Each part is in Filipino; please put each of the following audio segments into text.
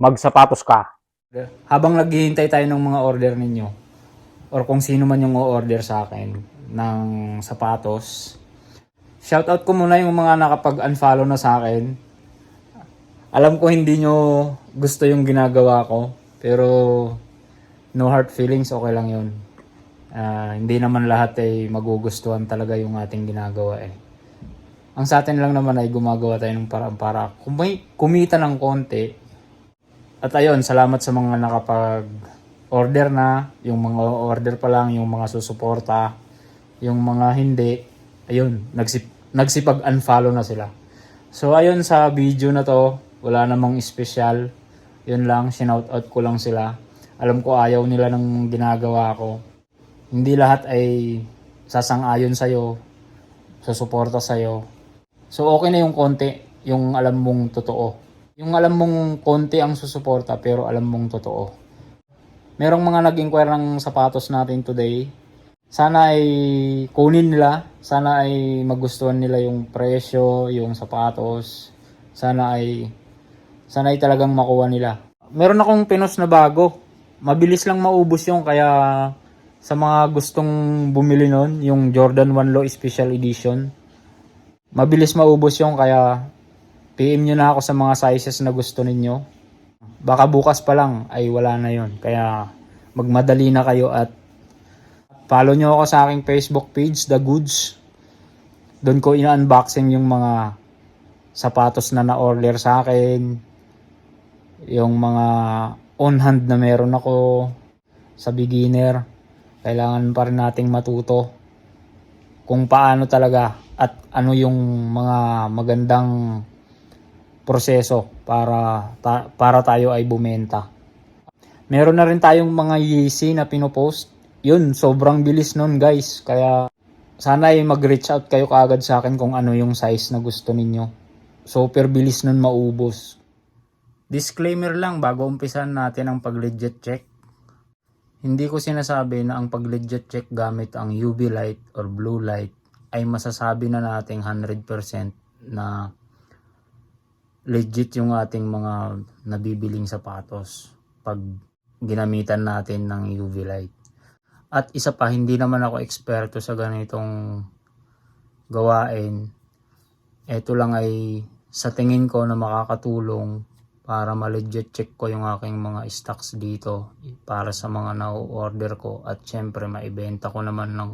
magsapatos ka. Habang naghihintay tayo ng mga order ninyo, or kung sino man yung order sa akin ng sapatos, shoutout ko muna yung mga nakapag-unfollow na sa akin. Alam ko hindi nyo gusto yung ginagawa ko, pero no hard feelings, okay lang yun. Ah, hindi naman lahat ay magugustuhan talaga yung ating ginagawa eh. Ang sa atin lang naman ay gumagawa tayo ng paraan para kumay, kumita ng konti. At ayun, salamat sa mga nakapag-order na, yung mga order pa lang, yung mga susuporta, yung mga hindi, ayun, nagsip, nagsipag-unfollow na sila. So ayun sa video na to, wala namang special. Yun lang, shoutout ko lang sila. Alam ko ayaw nila ng ginagawa ko. Hindi lahat ay sasang-ayon sa'yo, susuporta sa'yo. So okay na yung konti, yung alam mong totoo. Yung alam mong konti ang susuporta pero alam mong totoo. Merong mga nag-inquire ng sapatos natin today. Sana ay kunin nila, sana ay magustuhan nila yung presyo, yung sapatos. Sana ay sana ay talagang makuha nila. Meron akong pinos na bago. Mabilis lang maubos yung kaya sa mga gustong bumili nun, yung Jordan 1 Low Special Edition, mabilis maubos yung kaya PM nyo na ako sa mga sizes na gusto ninyo. Baka bukas pa lang ay wala na yon Kaya magmadali na kayo at follow nyo ako sa aking Facebook page, The Goods. Doon ko ina-unboxing yung mga sapatos na na-order sa akin. Yung mga on-hand na meron ako sa beginner. Kailangan pa rin nating matuto kung paano talaga at ano yung mga magandang proseso para ta- para tayo ay bumenta. Meron na rin tayong mga Yeezy na pinopost. Yun, sobrang bilis nun guys. Kaya sana ay mag-reach out kayo kaagad sa akin kung ano yung size na gusto ninyo. Super bilis nun maubos. Disclaimer lang bago umpisan natin ang pag-legit check. Hindi ko sinasabi na ang pag-legit check gamit ang UV light or blue light ay masasabi na nating 100% na legit yung ating mga nabibiling sapatos pag ginamitan natin ng UV light. At isa pa, hindi naman ako eksperto sa ganitong gawain. Ito lang ay sa tingin ko na makakatulong para ma-legit check ko yung aking mga stocks dito para sa mga na-order ko at syempre maibenta ko naman ng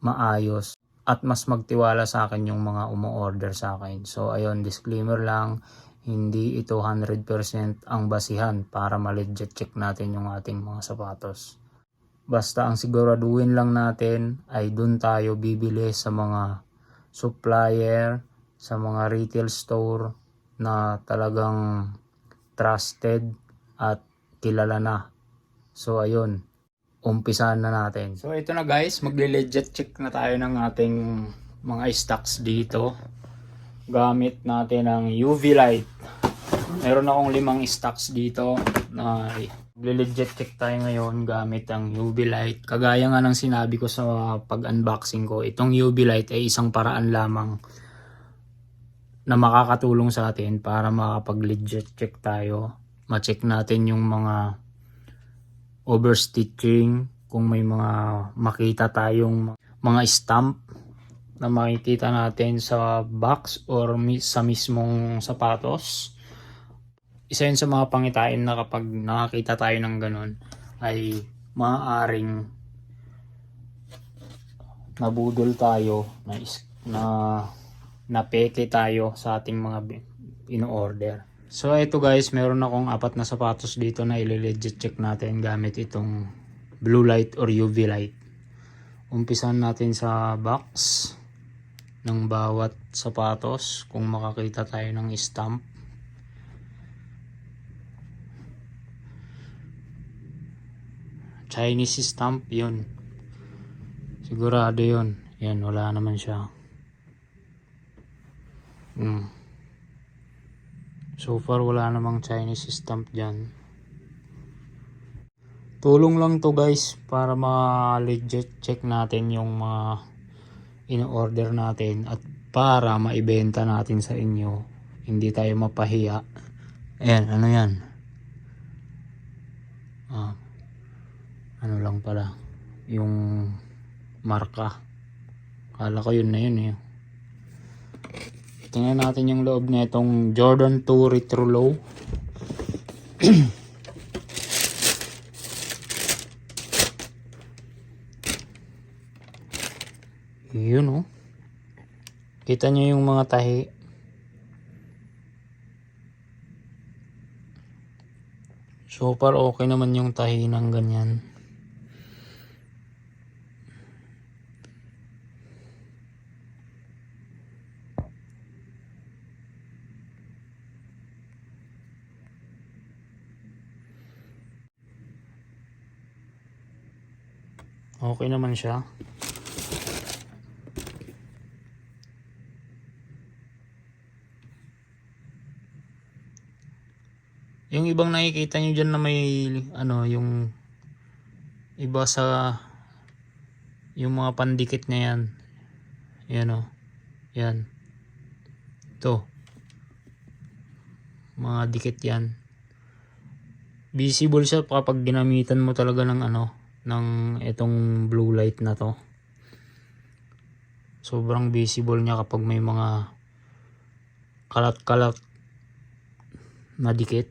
maayos at mas magtiwala sa akin yung mga umu-order sa akin. So ayun, disclaimer lang, hindi ito 100% ang basihan para ma-legit check natin yung ating mga sapatos. Basta ang siguraduhin lang natin ay dun tayo bibili sa mga supplier, sa mga retail store na talagang trusted at kilala na. So ayun, umpisahan na natin. So ito na guys, magle-legit check na tayo ng ating mga stocks dito. Gamit natin ang UV light. Meron akong limang stocks dito na legit check tayo ngayon gamit ang UV light. Kagaya nga ng sinabi ko sa pag-unboxing ko, itong UV light ay isang paraan lamang na makakatulong sa atin para makapag-legit check tayo. Ma-check natin yung mga overstitching, kung may mga makita tayong mga stamp na makikita natin sa box or sa mismong sapatos. Isa yun sa mga pangitain na kapag nakakita tayo ng ganun ay maaaring nabudol tayo na, na napeke tayo sa ating mga in-order. So ito guys, meron akong apat na sapatos dito na ile-legit check natin gamit itong blue light or UV light. Umpisan natin sa box ng bawat sapatos kung makakita tayo ng stamp. Chinese stamp yun. Sigurado yun. Yan, wala naman siya. Hmm. So far wala namang Chinese stamp dyan. Tulong lang to guys para ma-legit check natin yung mga in-order natin at para maibenta natin sa inyo. Hindi tayo mapahiya. Ayan, ano yan? Ah, ano lang pala. Yung marka. Kala ko yun na yun eh. Tingnan natin yung loob na itong Jordan 2 Retro Low. Yun oh. Kita nyo yung mga tahi. So okay naman yung tahi ng ganyan. Okay naman siya. Yung ibang nakikita nyo dyan na may ano yung iba sa yung mga pandikit na yan. Yan o. Yan. Ito. Mga dikit yan. Visible siya kapag ginamitan mo talaga ng ano ng itong blue light na to. Sobrang visible niya kapag may mga kalat-kalat na dikit.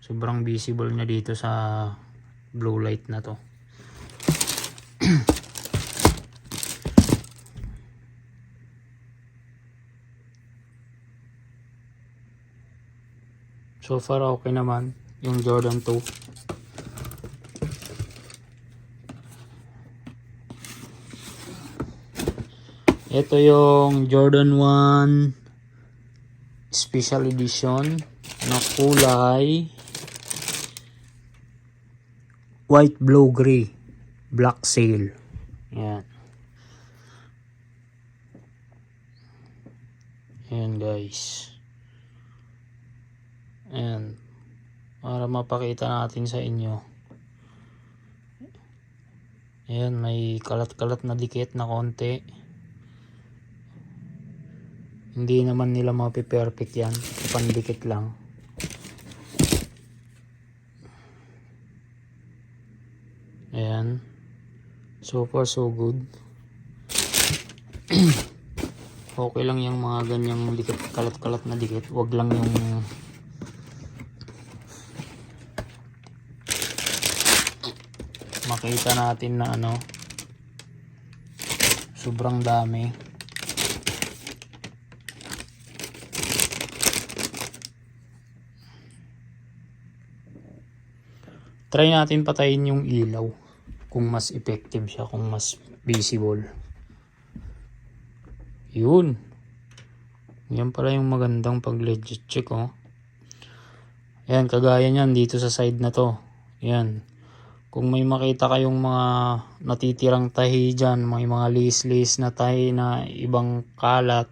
Sobrang visible niya dito sa blue light na to. so far okay naman yung Jordan 2. Ito yung Jordan 1 Special Edition na kulay white, blue, gray, black sail. Yan. Yan guys. Ayan. Para mapakita natin sa inyo. Ayan, may kalat-kalat na dikit na konti. Hindi naman nila mapiperfect yan. Pandikit lang. Ayan. So far so good. okay lang yung mga ganyang dikit, kalat-kalat na dikit. Wag lang yung makita natin na ano sobrang dami. Try natin patayin yung ilaw kung mas effective siya, kung mas visible. Yun. Yan pala yung magandang pag legit check oh. Yan, kagaya niyan dito sa side na to. Yan. Kung may makita kayong mga natitirang tahi dyan, may mga lis-lis na tahi na ibang kalat,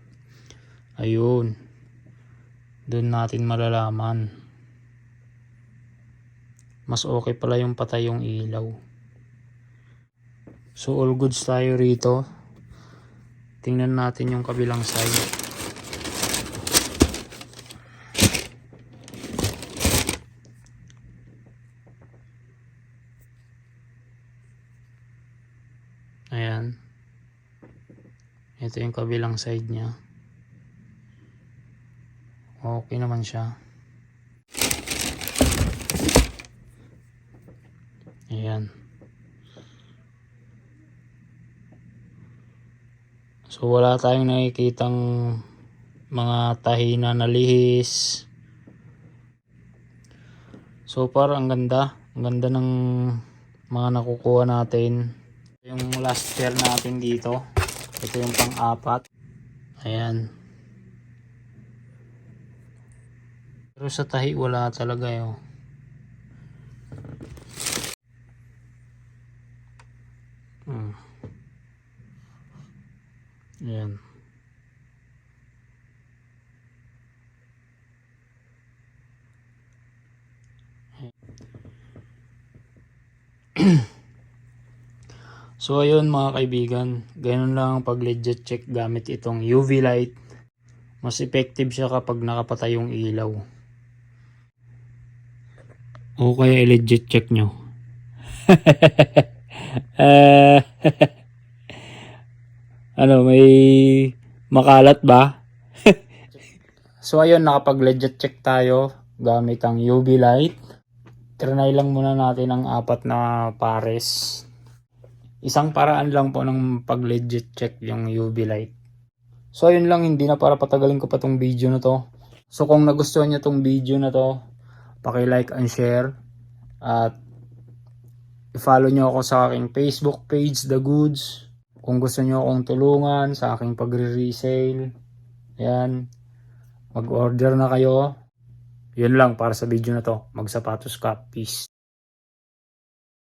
ayun. Doon natin malalaman mas okay pala yung patay yung ilaw. So all goods tayo rito. Tingnan natin yung kabilang side. Ayan. Ito yung kabilang side niya. Okay naman siya. Ayan. So wala tayong nakikitang mga tahi na nalihis. So far ang ganda. Ang ganda ng mga nakukuha natin. Yung last pair natin dito. Ito yung pang-apat. Ayan. Pero sa tahi wala talaga yun. Hmm. Ayan. so ayun mga kaibigan, ganun lang ang pag legit check gamit itong UV light. Mas effective siya kapag nakapatay yung ilaw. O kaya i-legit check nyo. Eh, ano, may makalat ba? so ayun, nakapag legit check tayo gamit ang UV light. Trinay lang muna natin ang apat na pares. Isang paraan lang po ng pag legit check yung UV light. So ayun lang, hindi na para patagalin ko pa tong video na to. So kung nagustuhan niyo tong video na to, paki-like and share at i-follow niyo ako sa aking Facebook page The Goods. Kung gusto niyo akong tulungan sa aking pagre-resale, yan, mag-order na kayo. Yun lang para sa video na to. Magsapatos ka. Peace.